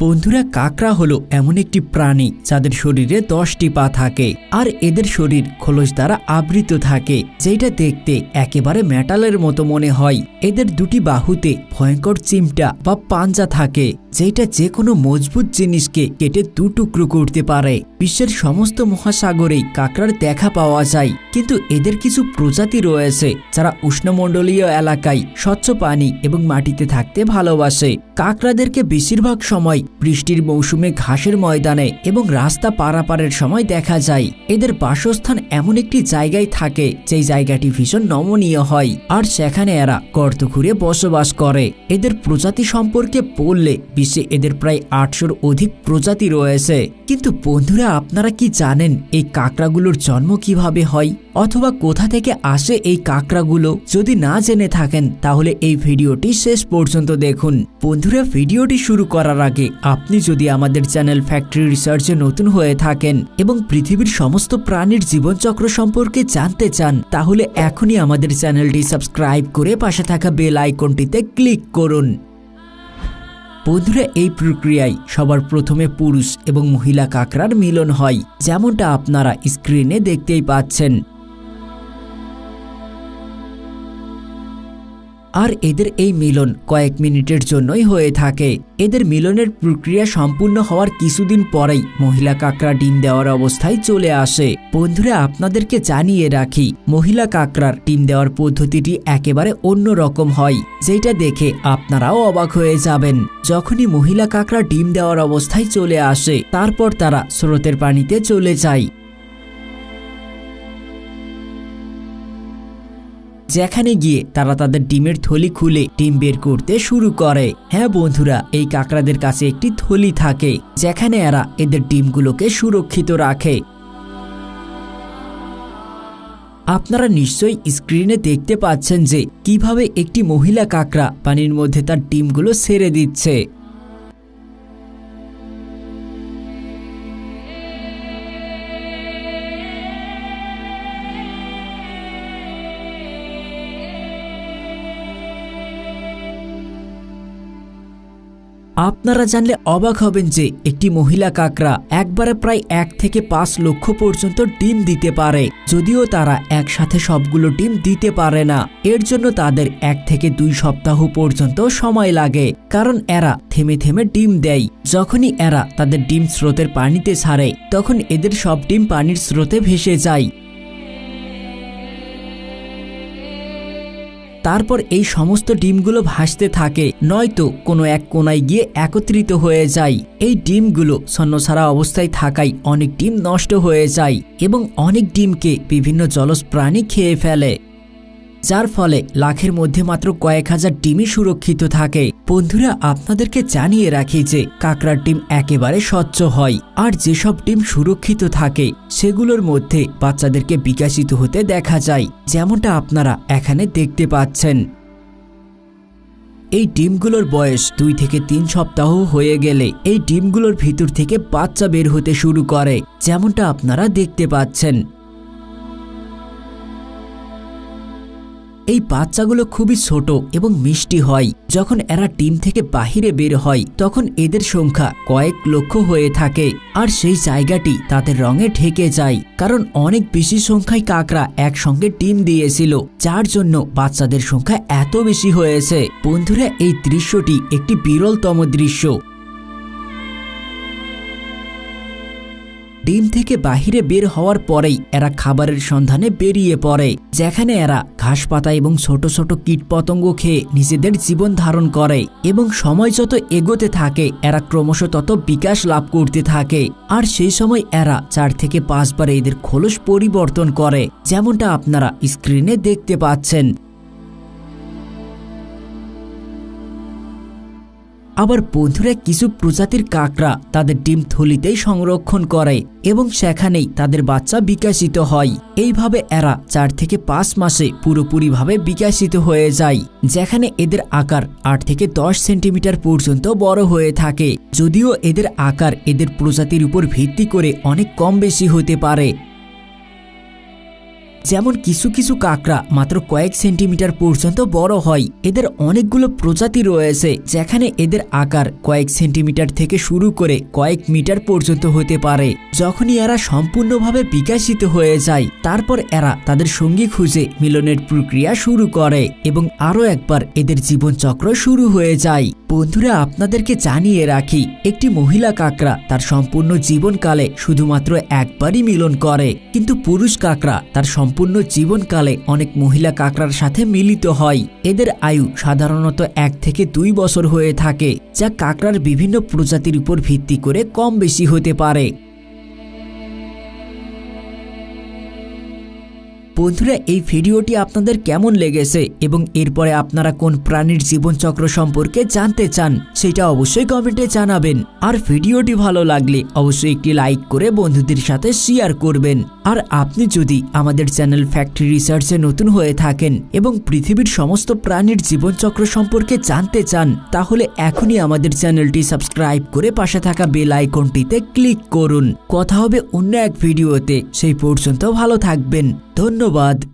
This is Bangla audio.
বন্ধুরা, কাকড়া হলো এমন একটি প্রাণী যাদের শরীরে দশটি পা থাকে আর এদের শরীর খোলস দ্বারা আবৃত থাকে যেটা দেখতে একেবারে মেটালের মতো মনে হয়। এদের দুটি বাহুতে ভয়ঙ্কর চিমটা বা পাঞ্জা থাকে। যেটা যে কোনো মজবুত জিনিসকে কেটে দু টুকরো করতে পারে। বিশ্বের সমস্ত মহাসাগরেই কাঁকড়ার দেখা পাওয়া যায়। কিন্তু এদের কিছু প্রজাতি রয়েছে, যারা উষ্ণমণ্ডলীয় এলাকায় স্বচ্ছ পানি এবং মাটিতে থাকতে ভালোবাসে। কাঁকড়াদেরকে বেশিরভাগ সময় বৃষ্টির মৌসুমে ঘাসের ময়দানে এবং রাস্তা পারাপারের সময় দেখা যায়। এদের বাসস্থান এমন একটি জায়গায় থাকে, যেই জায়গাটি ভীষণ নমনীয় হয়, আর সেখানে এরা গর্ত ঘুরে বসবাস করে। এদের প্রজাতি সম্পর্কে বললে বিশ্বে এদের প্রায় আটশোর অধিক প্রজাতি রয়েছে। কিন্তু বন্ধুরা, আপনারা কি জানেন এই কাঁকড়াগুলোর জন্ম কীভাবে হয়? অথবা কোথা থেকে আসে এই কাঁকড়াগুলো? যদি না জেনে থাকেন, তাহলে এই ভিডিওটি শেষ পর্যন্ত দেখুন। বন্ধুরা, ভিডিওটি শুরু করার আগে আপনি যদি আমাদের চ্যানেল ফ্যাক্টরি রিসার্চে নতুন হয়ে থাকেন এবং পৃথিবীর সমস্ত প্রাণীর জীবনচক্র সম্পর্কে জানতে চান, তাহলে এখনই আমাদের চ্যানেলটি সাবস্ক্রাইব করে পাশে থাকা বেল আইকনটিতে ক্লিক করুন। বন্ধুরা এই প্রক্রিয়ায় সবার প্রথমে পুরুষ এবং মহিলা কাকড়ার মিলন হয়, যেমনটা আপনারা স্ক্রিনে দেখতেই পাচ্ছেন। আর এদের এই মিলন কয়েক মিনিটের জন্যই হয়ে থাকে। এদের মিলনের প্রক্রিয়া সম্পূর্ণ হওয়ার কিছুদিন পরেই মহিলা কাকড়া ডিম দেওয়ার অবস্থায় চলে আসে। বন্ধুরা, আপনাদেরকে জানিয়ে রাখি, মহিলা কাকড়ার ডিম দেওয়ার পদ্ধতিটি একেবারে অন্য রকম হয়, যেটা দেখে আপনারাও অবাক হয়ে যাবেন। যখনই মহিলা কাকড়া ডিম দেওয়ার অবস্থায় চলে আসে, তারপর তারা স্রোতের পানিতে চলে যায়। যেখানে গিয়ে তারা তাদের ডিমের থলি খুলে ডিম বের করতে শুরু করে। হ্যাঁ বন্ধুরা, এই কাকড়াদের কাছে একটি থলি থাকে, যেখানে এরা এদের ডিমগুলোকে সুরক্ষিত রাখে। আপনারা নিশ্চয়ই স্ক্রিনে দেখতে পাচ্ছেন যে কীভাবে একটি মহিলা কাকড়া পানির মধ্যে তার ডিমগুলো ছেড়ে দিচ্ছে। আপনারা জানলে অবাক হবেন যে একটি মহিলা কাকরা একবারে প্রায় এক থেকে পাঁচ লক্ষ পর্যন্ত ডিম দিতে পারে। যদিও তারা একসাথে সবগুলো ডিম দিতে পারে না। এর জন্য তাদের এক থেকে দুই সপ্তাহ পর্যন্ত সময় লাগে, কারণ এরা থেমে থেমে ডিম দেয়। যখনই এরা তাদের ডিম স্রোতের পানিতে ছাড়ে, তখন এদের সব ডিম পানির স্রোতে ভেসে যায়। তারপর এই সমস্ত ডিমগুলো ভাসতে থাকে। নয়তো কোনো এক কোনায় গিয়ে একত্রিত হয়ে যায়। এই ডিমগুলো ছন্নছাড়া অবস্থায় থাকায় অনেক ডিম নষ্ট হয়ে যায় এবং অনেক ডিমকে বিভিন্ন জলজ প্রাণী খেয়ে ফেলে। যার ফলে লাখের মধ্যে মাত্র কয়েক হাজার ডিমই সুরক্ষিত থাকে। বন্ধুরা, আপনাদেরকে জানিয়ে রাখি যে কাকড়ার ডিম একেবারে স্বচ্ছ হয় আর যেসব ডিম সুরক্ষিত থাকে, সেগুলোর মধ্যে বাচ্চাদেরকে বিকাশিত হতে দেখা যায়। যেমনটা আপনারা এখানে দেখতে পাচ্ছেন। এই ডিমগুলোর বয়স দুই থেকে তিন সপ্তাহ হয়ে গেলে এই ডিমগুলোর ভিতর থেকে বাচ্চা বের হতে শুরু করে, যেমনটা আপনারা দেখতে পাচ্ছেন। এই বাচ্চাগুলো খুবই ছোট এবং মিষ্টি হয়। যখন এরা ডিম থেকে বাহিরে বের হয়, তখন এদের সংখ্যা কয়েক লক্ষ হয়ে থাকে। আর সেই জায়গাটি তাদের রঙে ঢেকে যায়, কারণ অনেক বেশি সংখ্যায় কাকড়া একসঙ্গে ডিম দিয়েছিল, যার জন্য বাচ্চাদের সংখ্যা এত বেশি হয়েছে। বন্ধুরা, এই দৃশ্যটি একটি বিরলতম দৃশ্য। ডিম থেকে বাহিরে বের হওয়ার পরেই এরা খাবারের সন্ধানে বেরিয়ে পড়ে, যেখানে এরা ঘাস পাতা এবং ছোট ছোট কীটপতঙ্গ খেয়ে নিজেদের জীবন ধারণ করে এবং সময় যত এগোতে থাকে, এরা ক্রমশ তত বিকাশ লাভ করতে থাকে। আর সেই সময় এরা চার থেকে পাঁচবার এদের খোলস পরিবর্তন করে, যেমনটা আপনারা স্ক্রিনে দেখতে পাচ্ছেন। আবার বন্ধুরা কিছু প্রজাতির কাকড়া তাদের ডিম থলিতেই সংরক্ষণ করে এবং সেখানেই তাদের বাচ্চা বিকাশিত হয়। এইভাবে এরা চার থেকে পাঁচ মাসে পুরোপুরিভাবে বিকাশিত হয়ে যায়, যেখানে এদের আকার আট থেকে দশ সেন্টিমিটার পর্যন্ত বড় হয়ে থাকে। যদিও এদের আকার এদের প্রজাতির উপর ভিত্তি করে অনেক কম বেশি হতে পারে। যেমন কিছু কিছু কাঁকড়া মাত্র কয়েক সেন্টিমিটার পর্যন্ত বড় হয়। এদের অনেকগুলো প্রজাতি রয়েছে, যেখানে এদের আকার কয়েক সেন্টিমিটার থেকে শুরু করে কয়েক মিটার পর্যন্ত হতে পারে। যখনই এরা সম্পূর্ণভাবে বিকাশিত হয়ে যায়, তারপর এরা তাদের সঙ্গী খুঁজে মিলনের প্রক্রিয়া শুরু করে এবং আরও একবার এদের জীবনচক্র শুরু হয়ে যায়। বন্ধুরা, আপনাদেরকে জানিয়ে রাখি, একটি মহিলা কাকড়া তার সম্পূর্ণ জীবনকালে শুধুমাত্র একবারই মিলন করে, কিন্তু পুরুষ কাকড়া তার সম্পূর্ণ জীবনকালে অনেক মহিলা কাকড়ার সাথে মিলিত হয়। এদের আয়ু সাধারণত এক থেকে দুই বছর হয়ে থাকে, যা কাকড়ার বিভিন্ন প্রজাতির উপর ভিত্তি করে কম বেশি হতে পারে। বন্ধুরা, এই ভিডিওটি আপনাদের কেমন লেগেছে এবং এরপরে আপনারা কোন প্রাণীর জীবনচক্র সম্পর্কে জানতে চান, সেটা অবশ্যই কমেন্টে জানাবেন। আর ভিডিওটি ভালো লাগলে অবশ্যই একটি লাইক করে বন্ধুদের সাথে শেয়ার করবেন। আর আপনি যদি আমাদের চ্যানেল ফ্যাক্টরি রিসার্চে নতুন হয়ে থাকেন এবং পৃথিবীর সমস্ত প্রাণীর জীবনচক্র সম্পর্কে জানতে চান, তাহলে এখনই আমাদের চ্যানেলটি সাবস্ক্রাইব করে পাশে থাকা বেল আইকনটিতে ক্লিক করুন। কথা হবে অন্য এক ভিডিওতে। সেই পর্যন্ত ভালো থাকবেন। ধন্যবাদ।